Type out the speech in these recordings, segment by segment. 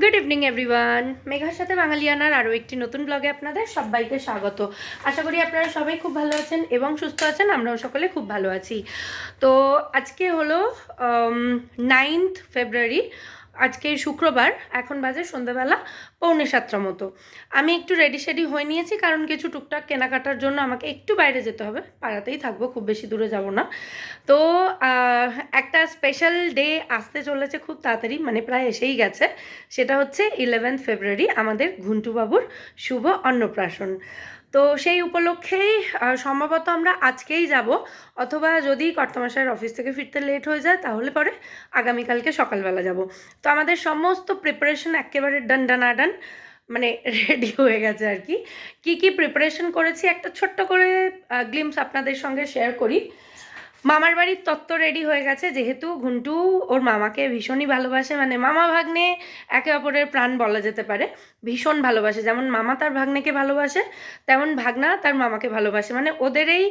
Good evening everyone মেঘার সাথে বাঙালিয়ানার আরও একটি নতুন ব্লগে আপনাদের সবাইকে স্বাগত। আশা করি আপনারা সবাই খুব ভালো আছেন এবং সুস্থ আছেন, আমরাও সকলে খুব ভালো আছি। তো আজকে হলো নাইনথ ফেব্রুয়ারি আজকে শুক্রবার, এখন বাজে সন্ধ্যাবেলা পৌনে সাতটা মতো। আমি একটু রেডি শেডি হয়ে নিয়েছি, কারণ কিছু টুকটাক কেনাকাটার জন্য আমাকে একটু বাইরে যেতে হবে। পাড়াতেই থাকব, খুব বেশি দূরে যাব না। তো একটা স্পেশাল ডে আসতে চলেছে খুব তাড়াতাড়ি মানে প্রায় এসেই গেছে। সেটা হচ্ছে ইলেভেন্থ ফেব্রুয়ারি আমাদের ঘুন্টুবাবুর শুভ অন্নপ্রাশন। তো সেই উপলক্ষেই সম্ভবত আমরা আজকেই যাব। অথবা যদি কর্তামশাইয়ের অফিস থেকে ফিরতে লেট হয়ে যায়, তাহলে পরে আগামীকালকে সকালবেলা যাব। তো আমাদের সমস্ত প্রিপারেশন একেবারে ডান ডানা ডান মানে রেডি হয়ে গেছে আর কি। কী কী প্রিপারেশন করেছি, একটা ছোট্ট করে গ্লিমস আপনাদের সঙ্গে শেয়ার করি। মামার বাড়ির তত্ত্ব রেডি হয়ে গেছে, যেহেতু ঘুন্টু ওর মামাকে ভীষণই ভালোবাসে মানে মামা ভাগ্নে একে অপরের প্রাণ বলা যেতে পারে, ভীষণ ভালোবাসে। যেমন মামা তার ভাগ্নেকে ভালোবাসে, তেমন ভাগনা তার মামাকে ভালোবাসে। মানে ওদের এই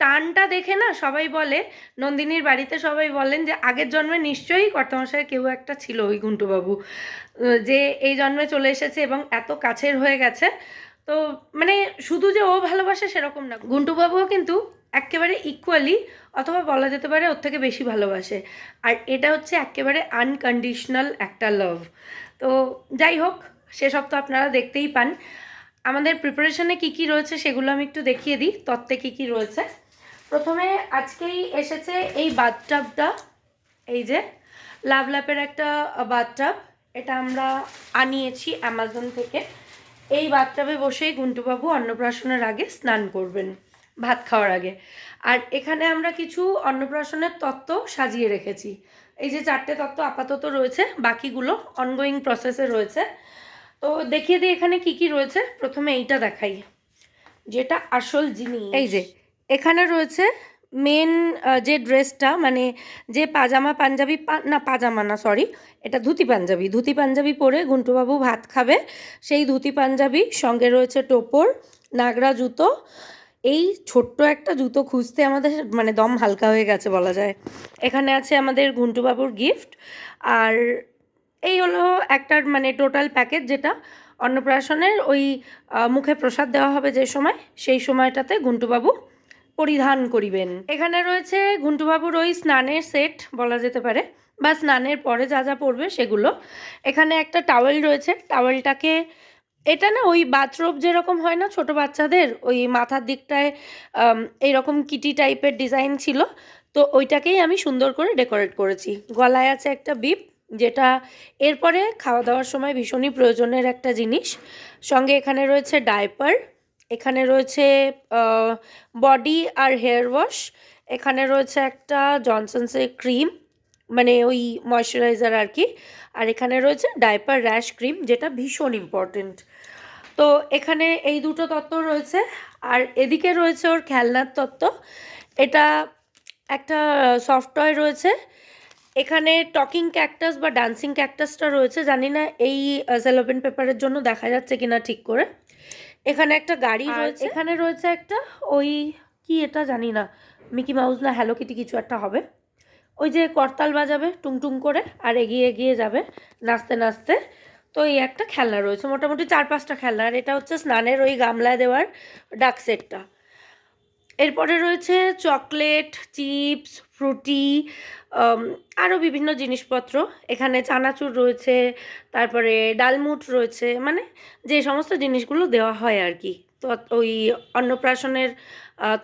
টানটা দেখে না সবাই বলে, নন্দিনীর বাড়িতে সবাই বলেন যে, আগের জন্মে নিশ্চয়ই কর্তমশায় কেউ একটা ছিল ওই ঘুন্টুবাবু যে এই জন্মে চলে এসেছে এবং এত কাছের হয়ে গেছে। তো মানে শুধু যে ও ভালোবাসে সেরকম না গুন্টুবাবুও কিন্তু একেবারে ইকুয়ালি অথবা বলা যেতে পারে ওর থেকে বেশি ভালোবাসে। আর এটা হচ্ছে একেবারে আনকন্ডিশনাল একটা লাভ তো যাই হোক, সেসব তো আপনারা দেখতেই পান। আমাদের প্রিপারেশনে কী কী রয়েছে সেগুলো আমি একটু দেখিয়ে দিই, তত্ত্বে কী কী রয়েছে। প্রথমে আজকেই এসেছে এই বাথটাবটা এই যে লাভ ল্যাপের একটা বাথটাব এটা আমরা আনিয়েছি অ্যামাজন থেকে। এই বাথটাবে বসেই গুন্টুবাবু অন্নপ্রাশনের আগে স্নান করবেন। ভাত খাওয়ার আগে। আর এখানে আমরা কিছু অন্নপ্রাশনের তত্ত্ব সাজিয়ে রেখেছি। এই যে চারটে তত্ত্ব আপাতত রয়েছে, বাকিগুলো অনগোয়িং প্রসেসে রয়েছে। তো দেখিয়ে দিই এখানে কি কি রয়েছে। প্রথমে এইটা দেখাই। যেটা আসল জিনিস। এই যে, এখানে রয়েছে মেন যে ড্রেসটা মানে যে পাজামা পাঞ্জাবি না, পাজামা না সরি এটা ধুতি পাঞ্জাবি। ধুতি পাঞ্জাবি পরে গুন্টুবাবু ভাত খাবে। সেই ধুতি পাঞ্জাবি সঙ্গে রয়েছে টোপর নাগরা জুতো এই ছোট্ট একটা জুতো খুঁজতে আমাদের মানে দম হালকা হয়ে গেছে বলা যায়। এখানে আছে আমাদের ঘুন্টুবাবুর গিফট আর এই হলো একটা মানে টোটাল প্যাকেজ যেটা অন্নপ্রাশনের ওই মুখে প্রসাদ দেওয়া হবে যে সময়, সেই সময়টাতে ঘুন্টুবাবু পরিধান করিবেন। এখানে রয়েছে ঘুন্টুবাবুর ওই স্নানের সেট বলা যেতে পারে, বা স্নানের পরে যা যা পড়বে সেগুলো। এখানে একটা টাওয়েল রয়েছে টাওয়েলটাকে এটা না ওই বাথরোব যেরকম হয় না ছোট বাচ্চাদের, ওই মাথার দিকটায় এইরকম কিটি টাইপের ডিজাইন ছিল। তো ওইটাকেই আমি সুন্দর করে ডেকোরেট করেছি। গলায় আছে একটা বিপ যেটা এরপরে খাওয়া দাওয়ার সময় ভীষণই প্রয়োজনের একটা জিনিস। সঙ্গে এখানে রয়েছে ডাইপার এখানে রয়েছে বডি আর হেয়ার ওয়াশ এখানে রয়েছে একটা জনসনসের ক্রিম মানে ওই ময়শ্চারাইজার আর কি। আর এখানে রয়েছে ডাইপার র্যাশ ক্রিম যেটা ভীষণ ইম্পর্টেন্ট তো এখানে এই দুটো তত্ত্ব রয়েছে আর এদিকে রয়েছে ওর খেলনার তত্ত্ব। এটা একটা সফটওয়্যার রয়েছে। এখানে টকিং ক্যাকটাস বা ডান্সিং ক্যাকটাসটা রয়েছে। জানি না এই সেলোপেন পেপারের জন্য দেখা যাচ্ছে কিনা ঠিক করে। এখানে একটা গাড়ি রয়েছে। এখানে রয়েছে একটা ওই কি এটা জানি না মিকি মাউস না হ্যালো কিটি কিছু একটা হবে। ওই যে করতাল বাজাবে টুংটুং করে আর এগিয়ে এগিয়ে যাবে নাচতে নাচতে। তো এই একটা খেলনা রয়েছে, মোটামুটি চার পাঁচটা খেলনা। আর এটা হচ্ছে স্নানের ওই গামলায় দেওয়ার ডাক সেটটা। এরপরে রয়েছে চকলেট, চিপস, ফ্রুটি আরও বিভিন্ন জিনিসপত্র। এখানে চানাচুর রয়েছে, তারপরে ডালমুট রয়েছে মানে যে সমস্ত জিনিসগুলো দেওয়া হয় আর কি। তো ওই অন্নপ্রাশনের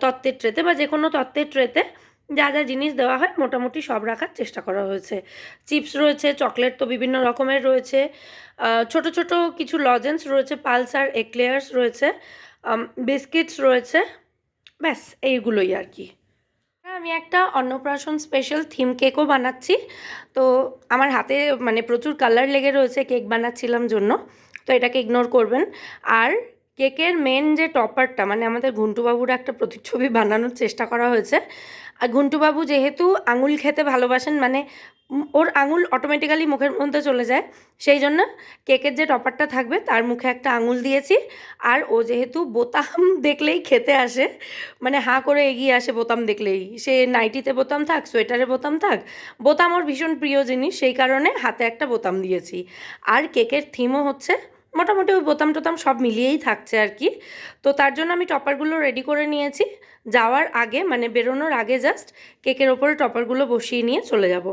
তত্ত্বের ট্রেতে বা যে কোনো তত্ত্বের ট্রেতে যা যা জিনিস দেওয়া হয় মোটামুটি সব রাখার চেষ্টা করা হয়েছে। চিপস রয়েছে, চকলেট তো বিভিন্ন রকমের রয়েছে। ছোট ছোট কিছু লজেন্স রয়েছে, পালসার, এক্লেয়ার্স রয়েছে বিস্কিটস রয়েছে, ব্যাস, এইগুলোই আর কি। আমি একটা অন্নপ্রাশন স্পেশাল থিম কেকও বানাচ্ছি। তো আমার হাতে মানে প্রচুর কালার লেগে রয়েছে কেক বানাচ্ছিলাম জন্য। তো এটাকে ইগনোর করবেন। আর কেকের মেন যে টপারটা মানে আমাদের ঘুন্টুবাবুর একটা প্রতিচ্ছবি বানানোর চেষ্টা করা হয়েছে আর ঘুন্টুবাবু যেহেতু আঙুল খেতে ভালোবাসেন মানে ওর আঙুল অটোমেটিক্যালি মুখের মধ্যে চলে যায়। সেই জন্য কেকের যে টপারটা থাকবে, তার মুখে একটা আঙুল দিয়েছি। আর ও যেহেতু বোতাম দেখলেই খেতে আসে মানে হাঁ করে এগিয়ে আসে বোতাম দেখলেই। সে নাইটিতে বোতাম থাক, সোয়েটারে বোতাম থাক, বোতাম ওর ভীষণ প্রিয় জিনিস, সেই কারণে হাতে একটা বোতাম দিয়েছি। আর কেকের থিমও হচ্ছে মোটামুটি ওই বোতাম টোতাম সব মিলিয়েই থাকছে আর কি। তো তার জন্য আমি টপারগুলো রেডি করে নিয়েছি। যাওয়ার আগে মানে বেরোনোর আগে জাস্ট কেকের ওপরে টপারগুলো বসিয়ে নিয়ে চলে যাব।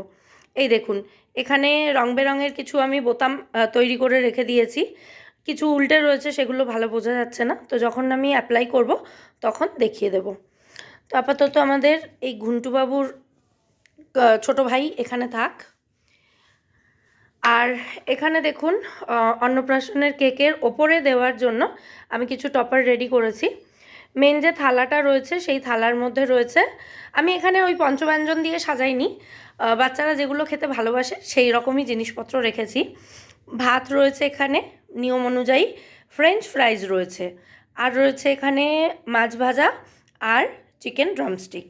এই দেখুন, এখানে রং বেরঙের কিছু আমি বোতাম তৈরি করে রেখে দিয়েছি। কিছু উল্টে রয়েছে, সেগুলো ভালো বোঝা যাচ্ছে না। তো যখন আমি অ্যাপ্লাই করব, তখন দেখিয়ে দেব। তো আপাতত আমাদের এই ঘুন্টুবাবুর ছোট ভাই এখানে থাক। আর এখানে দেখুন অন্নপ্রাশনের কেকের ওপরে দেওয়ার জন্য আমি কিছু টপার রেডি করেছি। মেন যে থালাটা রয়েছে, সেই থালার মধ্যে রয়েছে। আমি এখানে ওই পঞ্চব্যঞ্জন দিয়ে সাজাইনি। বাচ্চারা যেগুলো খেতে ভালোবাসে, সেই রকমই জিনিসপত্র রেখেছি। ভাত রয়েছে এখানে, নিয়ম অনুযায়ী ফ্রেঞ্চ ফ্রাইজ রয়েছে। আর রয়েছে এখানে মাছ ভাজা আর চিকেন ড্রামস্টিক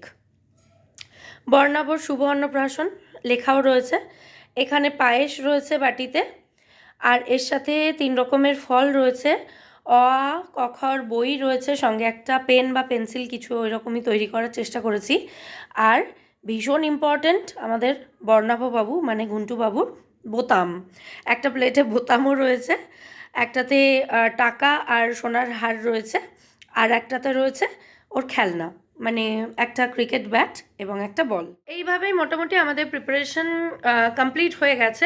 বর্ণাবর শুভ অন্নপ্রাশন লেখাও রয়েছে। এখানে পায়েস রয়েছে বাটিতে আর এর সাথে তিন রকমের ফল রয়েছে। অ আ, ক খ বই রয়েছে সঙ্গে একটা পেন বা পেন্সিল কিছু ওই রকমই তৈরি করার চেষ্টা করেছি। আর ভীষণ ইম্পর্ট্যান্ট আমাদের বাবু মানে ঘুন্টু বাবুর বোতাম। একটা প্লেটে বোতামও রয়েছে একটাতে টাকা আর সোনার হার রয়েছে আর একটাতে রয়েছে ওর খেলনা। মানে একটা ক্রিকেট ব্যাট এবং একটা বল এইভাবেই মোটামুটি আমাদের প্রিপারেশন কমপ্লিট হয়ে গেছে।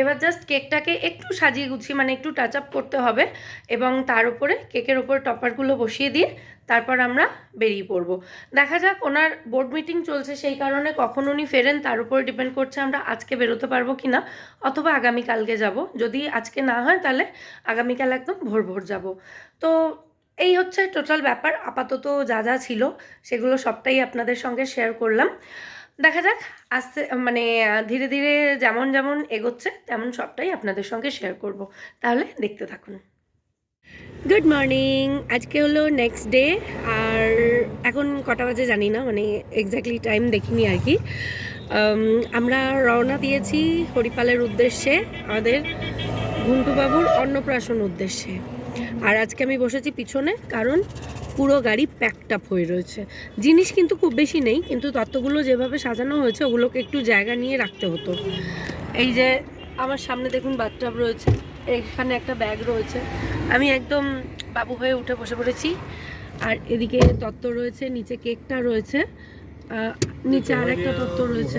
এবার জাস্ট কেকটাকে একটু সাজিয়ে গুছিয়ে মানে একটু টাচ আপ করতে হবে এবং তার উপরে কেকের উপরে টপারগুলো বসিয়ে দিয়ে তারপর আমরা বেরিয়ে পড়ব। দেখা যাক ওনার বোর্ড মিটিং চলছে সেই কারণে কখন উনি ফেরেন, তার উপরে ডিপেন্ড করছে আমরা আজকে বেরোতে পারব কি না অথবা আগামীকালকে যাব। যদি আজকে না হয় তাহলে আগামীকাল একদম ভোর ভোর যাব। তো এই হচ্ছে টোটাল ব্যাপার। আপাতত যা যা ছিল সেগুলো সবটাই আপনাদের সঙ্গে শেয়ার করলাম। দেখা যাক, আস্তে মানে ধীরে ধীরে যেমন যেমন এগোচ্ছে, তেমন সবটাই আপনাদের সঙ্গে শেয়ার করব। তাহলে দেখতে থাকুন। গুড মর্নিং আজকে হলো নেক্সট ডে আর এখন কটা বাজে জানি না মানে এক্স্যাক্টলি টাইম দেখিনি আর কি। আমরা রওনা দিয়েছি হরিপালের উদ্দেশ্যে, আমাদের ঘুন্টুবাবুর অন্নপ্রাশন উদ্দেশ্যে। আর আজকে আমি বসেছি পিছনে কারণ পুরো গাড়ি প্যাকড আপ হয়ে রয়েছে। জিনিস কিন্তু খুব বেশি নেই কিন্তু তত্ত্বগুলো যেভাবে সাজানো হয়েছে ওগুলোকে একটু জায়গা নিয়ে রাখতে হতো। এই যে আমার সামনে দেখুন বাথটাব রয়েছে এখানে একটা ব্যাগ রয়েছে। আমি একদম বাবু হয়ে উঠে বসে পড়েছি। আর এদিকে তত্ত্ব রয়েছে নিচে কেকটা রয়েছে। নিচে আর একটা তত্ত্ব রয়েছে।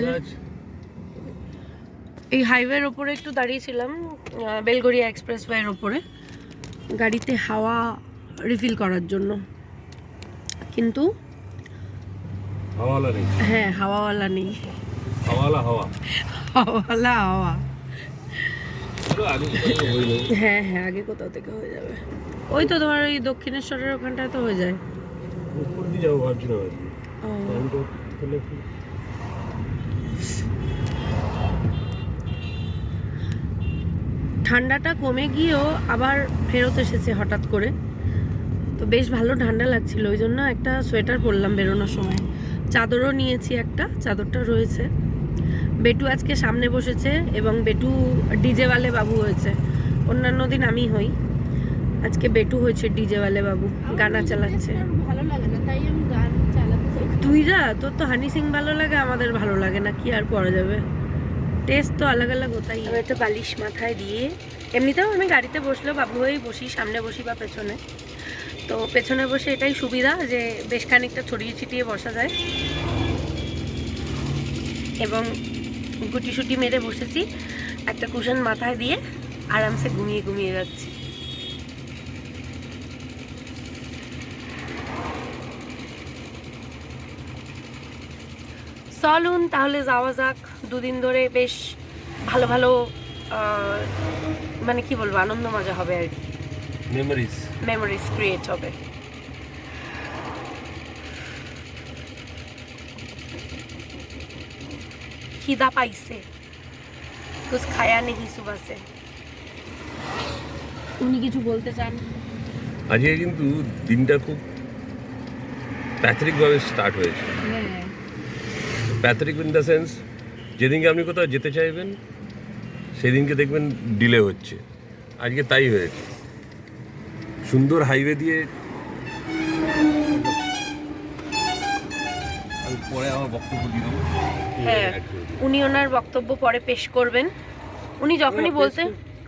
এই হাইওয়ের ওপরে একটু দাঁড়িয়েছিলাম বেলগড়িয়া এক্সপ্রেস ওয়ের ওপরে। গাড়িতে হাওয়া রিফিল করার জন্য। কিন্তু হাওয়ালা নেই। হ্যাঁ হাওয়াওয়ালা নেই। হাওয়ালা হাওয়া। হাওয়ালা হাওয়া। হ্যাঁ হ্যাঁ আগে কোথাও থেকে হয়ে যাবে। ওই তো তোমার ওই দক্ষিণেশ্বরের ওখানটায় তো হয়ে যায়। ও। ঠান্ডাটা কমে গিয়েও আবার ফেরত এসেছে হঠাৎ করে। তো বেশ ভালো ঠান্ডা লাগছিল, ওই জন্য একটা সোয়েটার পরলাম বেরোনোর সময়। চাদরও নিয়েছি একটা, চাদরটা রয়েছে। বেটু আজকে সামনে বসেছে এবং বেটু ডিজেওয়ালে বাবু হয়েছে। অন্যান্য দিন আমি হই। আজকে বেটু হয়েছে ডিজেওয়ালে বাবু, গানা চালাচ্ছে। ভালো লাগে না তাই আমি তুই যা, তোর তো হানি সিং ভালো লাগে, আমাদের ভালো লাগে না, কি আর করা যাবে? টেস্ট তো আলাদা আলাদা হতাই আমি তো বালিশ মাথায় দিয়ে, এমনিতেও আমি গাড়িতে বসলেও বাবু হয়েই বসি, সামনে বসি বা পেছনে। তো পেছনে বসে এটাই সুবিধা যে বেশ খানিকটা ছড়িয়ে ছিটিয়ে বসা যায়। এবং গুটি সুটি মেরে বসেছি, একটা কুশন মাথায় দিয়ে আরামসে ঘুমিয়ে ঘুমিয়ে যাচ্ছি। চলুন তাহলে যাওয়া যাক। দুদিন ধরে বেশ ভালো ভালো মানে কি বলব আনন্দ মজা হবে আর কি। মেমোরিজ মেমোরিজ ক্রিয়েট হবে। খিদা পাইছে। কুছ খায়া নেই সুবাহ সে উনি কিছু বলতে চান? আজকে কিন্তু দিনটা খুব প্যাথরিকভাবে স্টার্ট হয়েছে। প্যাথরিক ইন দ্য সেন্স যেদিনকে আপনি কোথাও যেতে চাইবেন সেদিনকে দেখবেন ডিলে হচ্ছে। আজকে তাই হয়েছে। সুন্দর হাইওয়ে দিয়ে আমি পরে আমার বক্তব্য দিয়ে দেবো। হ্যাঁ উনি ওনার বক্তব্য পরে পেশ করবেন। উনি যখনই বলতে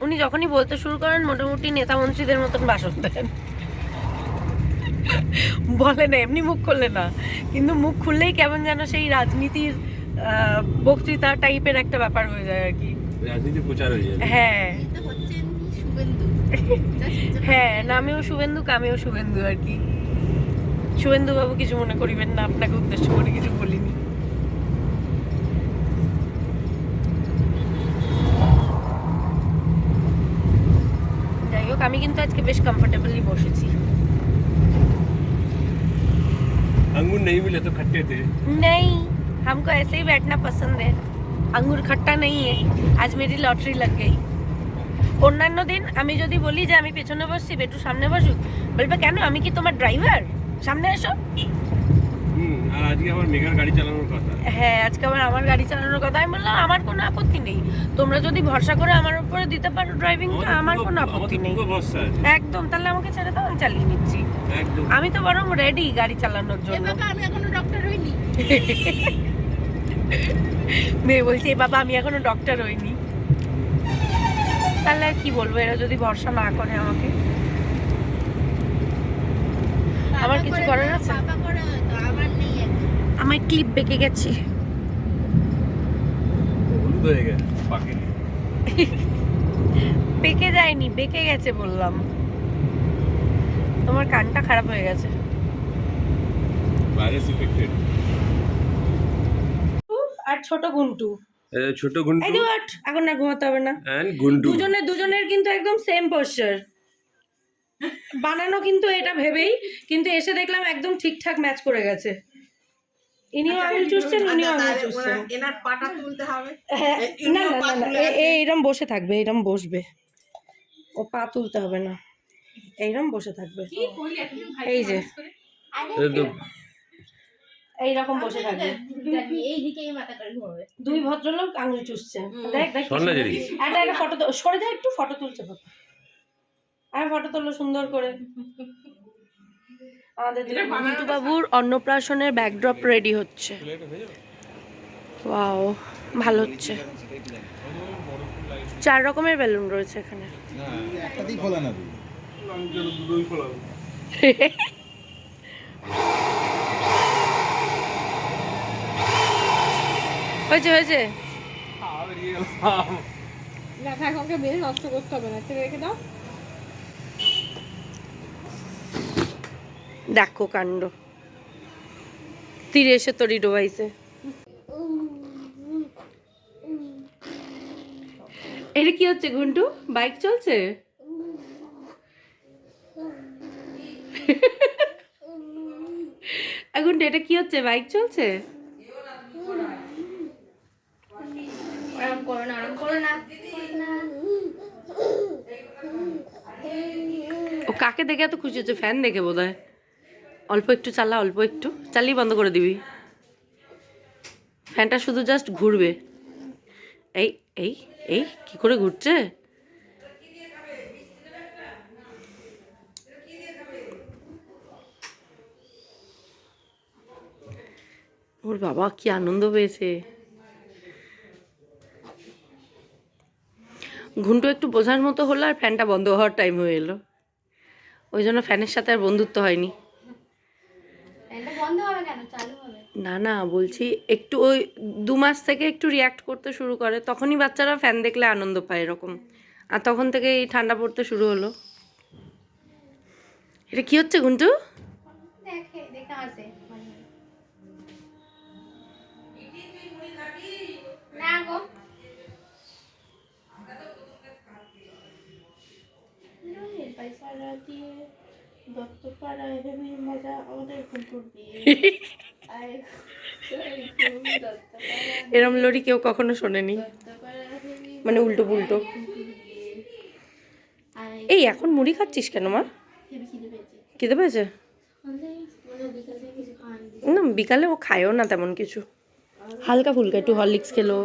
উনি যখনই বলতে শুরু করেন মোটামুটি নেতা মন্ত্রীদের মতন ভাষণ দেন। বলে না এমনি মুখ খুললে না। কিন্তু মুখ খুললেই কেমন যেন সেই রাজনীতির আহ, বক্তৃতা টাইপের একটা ব্যাপার হয়ে যায় আর কি। রাজনীতি প্রচার হয়ে যাবে হ্যাঁ। হ্যাঁ নামেও শুভেন্দু কামেও শুভেন্দু আর কি। শুভেন্দু বাবু কিছু মনে করিবেন না আপনাকে উদ্দেশ্য করে কিছু বলিনি। যাই হোক আমি কিন্তু আজকে বেশ কমফোর্টেবলি বসেছি। अंगूर नहीं मिले तो खट्टे थे नहीं हमको ऐसे ही बैठना पसंद है अंगूर खट्टा नहीं है আজ মেরি লটারি লাগ গই অন্যান্য দিন আমি যদি বলি যে আমি পেছনে বসছি একটু সামনে বসুক বলবে কেন আমি কি তোমার ড্রাইভার সামনে এসো হুম আর আজকে আমার মেঘার গাড়ি চালানোর কথা হ্যাঁ আজকে আমার আমার গাড়ি চালানোর কথা আমি বললাম আমার কোনো আপত্তি নেই তোমরা যদি ভরসা করে আমার উপরে দিতে পারো ড্রাইভিংটা আমার কোনো আপত্তি নেই পুরো ভরসা আছে একদম তাহলে আমাকে ছেড়ে দাও আমি চালিয়ে নিচ্ছি একদম আমি তো বরং রেডি গাড়ি চালানোর জন্য। আমি এখনও ডক্টর হইনি। মেয়ে বলছে "এ বাবা আমি এখনও ডক্টর হইনি। তাহলে আর কি বলব এরা যদি ভরসা না করে আমাকে। আমার কিছু করার আছে? বাবা করে হয়তো, আমার নেই ক্লিপ বেঁকে গেছে। হয়ে বেঁকে যায়নি বেঁকে গেছে বললাম। তোমার কানটা খারাপ হয়ে গেছে। ভাইরাস ইফেক্টেড আর ছোট গুন্টু। ছোট গুন্টু। যে ওঠ, এখন আর ঘুমাতে হবে না। এন্ড গুন্টু। দুজনের দুজনের কিন্তু একদম সেম পোস্টার বানানো কিন্তু এটা ভেবেই কিন্তু এসে দেখলাম একদম ঠিকঠাক ম্যাচ করে গেছে। ইনিও আঙুল চুষছেন উনিও আঙুল চুষছেন। এনার পাটা তুলতে হবে। হ্যাঁ, ইনিও না না পা না না তুলে এ- আছে। এ এইরম বসে থাকবে এইরম বসবে। ও পা তুলতে হবে না। এইরম বসে থাকবে। এই যে। এইরকম বসে থাকবে। দুই ভদ্রলোক আঙুল চুষছেন দেখ দেখ। একটা একটা ফটো সরে যা একটু ফটো তুলছে আর ফটো তুললো সুন্দর করে। আমাদের বাবুর অন্নপ্রাশনের ব্যাকড্রপ রেডি হচ্ছে। ওয়াও ভালো হচ্ছে। চার রকমের বেলুন রয়েছে এখানে। হয়েছে হয়েছে। না থাক আমাকে বেশি নষ্ট করতে হবে না ছেড়ে রেখে দাও। দেখো কাণ্ড। তীরে এসে তরি ডোবাইছে এটা কি হচ্ছে ঘন্টু? বাইক চলছে? এখন এটা কি হচ্ছে? বাইক চলছে? ও কাকে দেখে এত খুশি হচ্ছে? ফ্যান দেখে বোধ হয় অল্প একটু চালা অল্প একটু। চালিয়ে বন্ধ করে দিবি। ফ্যানটা শুধু জাস্ট ঘুরবে। এই এই এই কি করে ঘুরছে? ওর বাবা কি আনন্দ পেয়েছে? ঘুন্টু একটু বোঝার মতো হলো আর ফ্যানটা বন্ধ হওয়ার টাইম হয়ে এলো। ওই জন্য ফ্যানের সাথে আর বন্ধুত্ব হয়নি। না না বলছি একটু ওই দু মাস থেকে একটু রিয়াক্ট করতে শুরু করে তখনই বাচ্চারা ফ্যান দেখলে আনন্দ পায় এরকম। আর তখন থেকে এই ঠান্ডা পড়তে শুরু হলো। এটা কি হচ্ছে ঘুন্টু? দেখে দেখে আসে। এরম লড়ি কেউ কখনো শোনেনি। মানে উল্টো পুল্টো। এই, এখন মুড়ি খাচ্ছিস কেন, মা? খিদে পেয়েছে? না, বিকালে ও খায়ও না তেমন কিছু। হালকা ফুলকা, একটু হরলিক্স খেলো।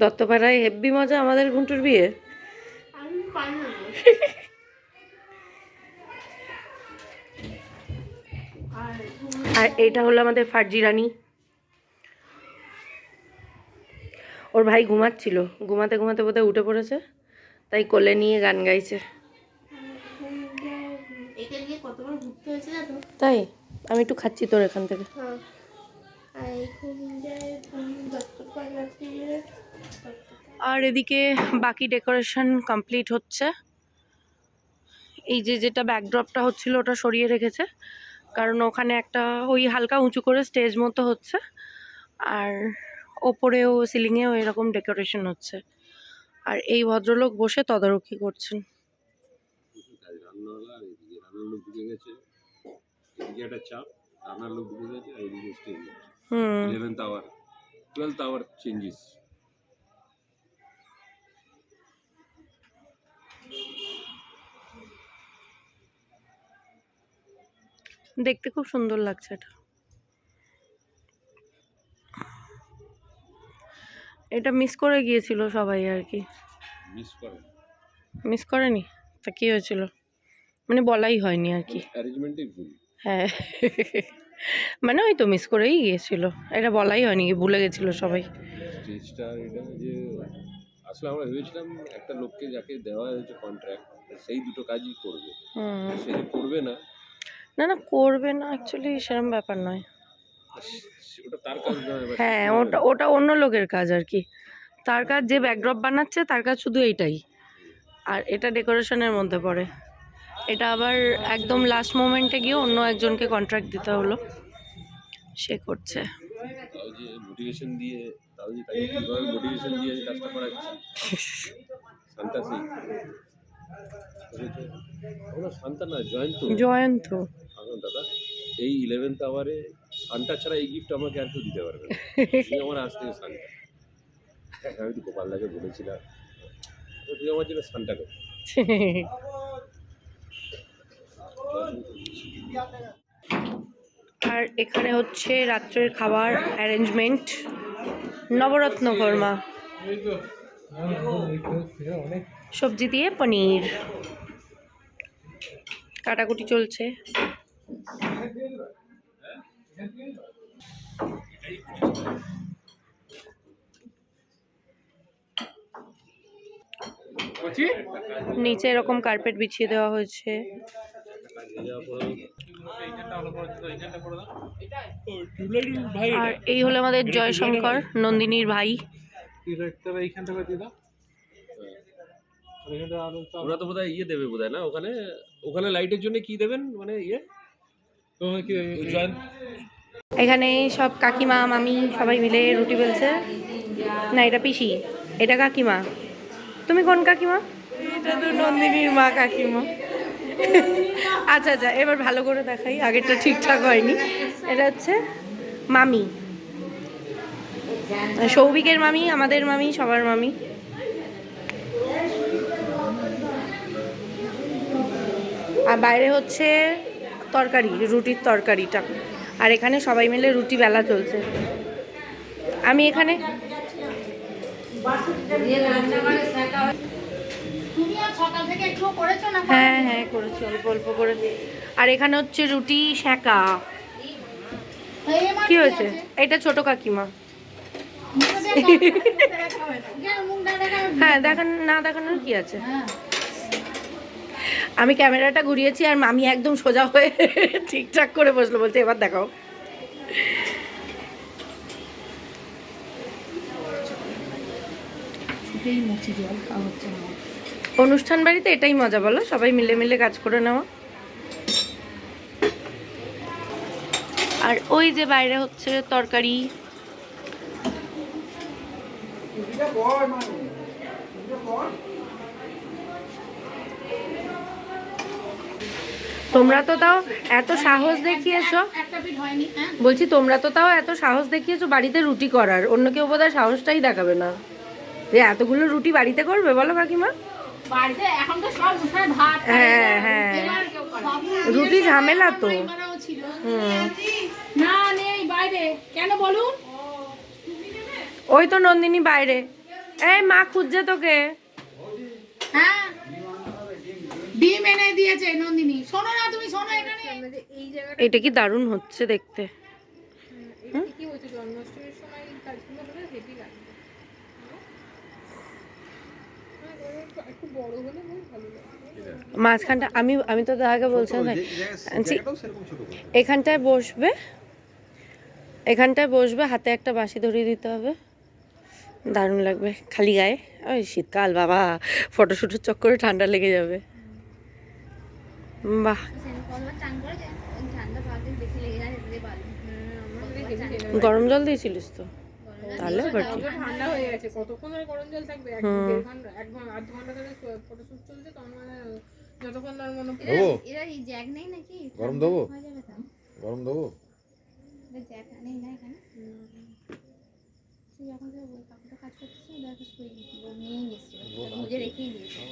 দত্তপাড়ায় হেব্বি মজা আমাদের ঘুন্টুর বিয়ে। আর এটা হলো আমাদের ফার্জি রানী। ওর ভাই ঘুমাচ্ছিল, ঘুমাতে ঘুমাতে বোধহয় উঠে পড়েছে, তাই কোলে নিয়ে গান গাইছে। তাই? আমি একটু খাচ্ছি তোর এখান থেকে। হ্যাঁ। আর এদিকে বাকি ডেকোরেশন কমপ্লিট হচ্ছে। এই যে যেটা ব্যাকড্রপটা হচ্ছিল ওটা সরিয়ে রেখেছে। কারণ ওখানে একটা ওই হালকা উঁচু করে স্টেজ মতো হচ্ছে। আর ওপরেও সিলিংয়েও এরকম ডেকোরেশন হচ্ছে। আর এই ভদ্রলোক বসে তদারকি করছেন। এদিকে একটা চাপ রান্নার লোক ঢুকে গেছে আর এদিকে stage eleventh hour twelfth hour changes দেখতে খুব সুন্দর লাগছে এটা। এটা মিস করে গিয়েছিল সবাই আর কি। মিস করেন মিস করেনি? তা কি হয়েছিল? মানে বলাই হয়নি আর কি। অ্যারেঞ্জমেন্টই ভুল। হ্যাঁ। মানে ওই তো মিস করেই গিয়েছিল। এটা বলাই হয়নি ভুলে গেছিল সবাই। যে আসলে আমরা ভেবেছিলাম একটা লোককে যাকে দেওয়া হয়েছে কন্ট্রাক্ট সেই দুটো কাজই করবে। সে করবে না না না করবে না অ্যাকচুয়ালি সেরকম ব্যাপার নয়। ওটা তার কাজ হ্যাঁ ওটা ওটা অন্য লোকের কাজ আর কি। তার কাজ যে ব্যাকড্রপ বানাচ্ছে তার কাজ শুধু এইটাই। আর এটা ডেকোরেশনের মধ্যে পড়ে। এটা আবার একদম লাস্ট মোমেন্টে গিয়ে অন্য একজনকে কন্ট্রাক্ট দিতে হলো। সে করছে। তাও যে মোটিভেশন দিয়ে তাও যে তাকে মোটিভেশন দিয়ে কাজটা করাচ্ছি শান্তা শান্তা না জয়ন্ত। দাদা এই ইলেভেন্থ আওয়ারে সানটা ছাড়া এই গিফট আমাকে আর কেউ দিতে পারবে না। আমার আজ থেকে সানটা আমি তো গোপালদাকে বলেছিলাম। তুই আমার জন্য সানটা কর। আর এখানে হচ্ছে রাত্রের খাবার অ্যারেঞ্জমেন্ট নবরত্ন কর্মা সবজি দিয়ে পনির। কাটাকুটি চলছে। নিচে এরকম কার্পেট বিছিয়ে দেওয়া হয়েছে। আর এই হলো আমাদের জয়শঙ্কর নন্দিনীর ভাই। ওরা তো বোধহয় ইয়ে দেবে বোধহয় না? ওখানে ওখানে লাইটের জন্য কি দেবেন? মানে ইয়ে? এখানে সব কাকিমা মামি সবাই মিলে রুটি বেলছে। না এটা পিসি। এটা কাকিমা। তুমি কোন কাকিমা? এটা তো নন্দিনীর মা কাকিমা। আচ্ছা আচ্ছা এবার ভালো করে দেখাই। আগেরটা ঠিকঠাক হয়নি। এটা হচ্ছে মামি। সৌভিকের মামি, আমাদের মামি, সবার মামি। আর বাইরে হচ্ছে তরকারি, রুটির তরকারিটা। আর এখানে সবাই মিলে রুটি বেলা চলছে। আমি এখানে সকাল থেকে একটু করেছ না হ্যাঁ হ্যাঁ করেছি অল্প অল্প করে। আর এখানে হচ্ছে রুটি এই কি হয়েছে? এটা ছোট কাকিমা। হয় দেখান না দেখানোর কি আছে? আমি ক্যামেরাটা ঘুরিয়েছি আর মামি একদম সোজা হয়ে ঠিকঠাক করে বসল বলছে এবার দেখাও। ছুটেই মুছি জল খাওয়া হচ্ছে না। অনুষ্ঠান বাড়িতে এটাই মজা, বলো? সবাই মিলে মিলে কাজ করে নেওয়া আর ওই যে বাইরে হচ্ছে তরকারি। তোমরা তো তাও এত সাহস দেখিয়েছো। বলছি, তোমরা তো তাও এত সাহস দেখিয়েছো বাড়িতে রুটি করার। অন্য কেউ বোধহয় সাহসটাই দেখাবে না। যে এতগুলো রুটি বাড়িতে করবে, বলো কাকিমা। বাড়িতে এখন তো সব উঠায় ভাত খায়। হ্যাঁ হ্যাঁ। রুটি ঝামেলা তো। না নেই বাইরে। কেন বলুন? ওই তো নন্দিনী বাইরে। এই মা খুঁজছে তোকে। হ্যাঁ। ডিম এনে দিয়েছে নন্দিনী। শোনো না তুমি শোনো এখানে। এটা কি দারুণ হচ্ছে দেখতে এটা কি হচ্ছে জন্মাষ্টমীর সময় এই কাজগুলো হলে হেভি লাগবে হ্যাঁ, একটু বড় হলে বহুত ভালো লাগে মাঝখানটা আমি আমি তো দাদাকে বলছিলাম। এখানটায় বসবে এখানটায় বসবে হাতে একটা বাঁশি ধরিয়ে দিতে হবে। দারুণ লাগবে খালি গায়ে। ওই শীতকাল বাবা ফটোশুটের চক্করে ঠান্ডা লেগে যাবে। বাহ। গরম জল দিয়েছিলিস তো? তাহলে আবার কি? ঠান্ডা হয়ে গেছে কতক্ষণ আর গরম জল থাকবে? এক ঘণ্টা এক ঘণ্টা আধ ঘণ্টা ধরে ফটোশুট চলছে তখন মানে যতক্ষণ তার মনে দেবো? এরা এই জ্যাক নেই নাকি? গরম দেবো? হয়ে যাবে গরম দেবো? জ্যাক নেই না এখানে? যখন কাকুটা কাজ করতেছে ওদেরকে শুয়ে দিয়েছিল ও নিয়েই বুঝে রেখেই দিয়েছিল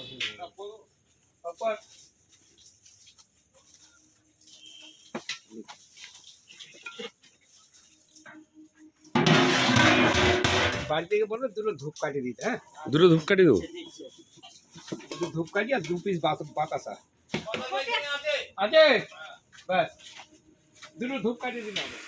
বাড়ি থেকে বলল দুটো ধূপকাঠি দিতে হ্যাঁ? দুটো ধূপকাঠি দেবো? দুটো ধূপকাঠি আর দু পিস বাতাসা। আছে? ব্যাস। দুটো ধূপকাঠি দিন হবে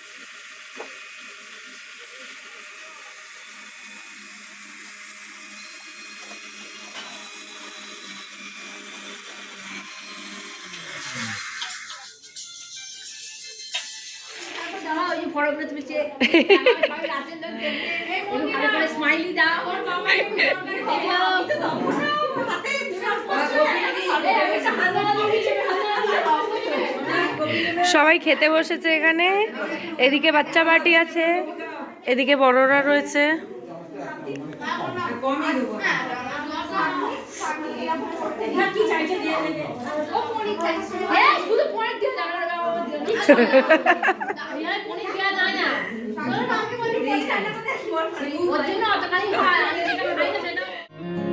স্মাইলি দাও সবাই খেতে বসেছে এখানে এদিকে বাচ্চা পার্টি আছে এদিকে বড়রা রয়েছে শুধু পয়েন্ট দিয়ে ওর জন্য অতটাই খাই না।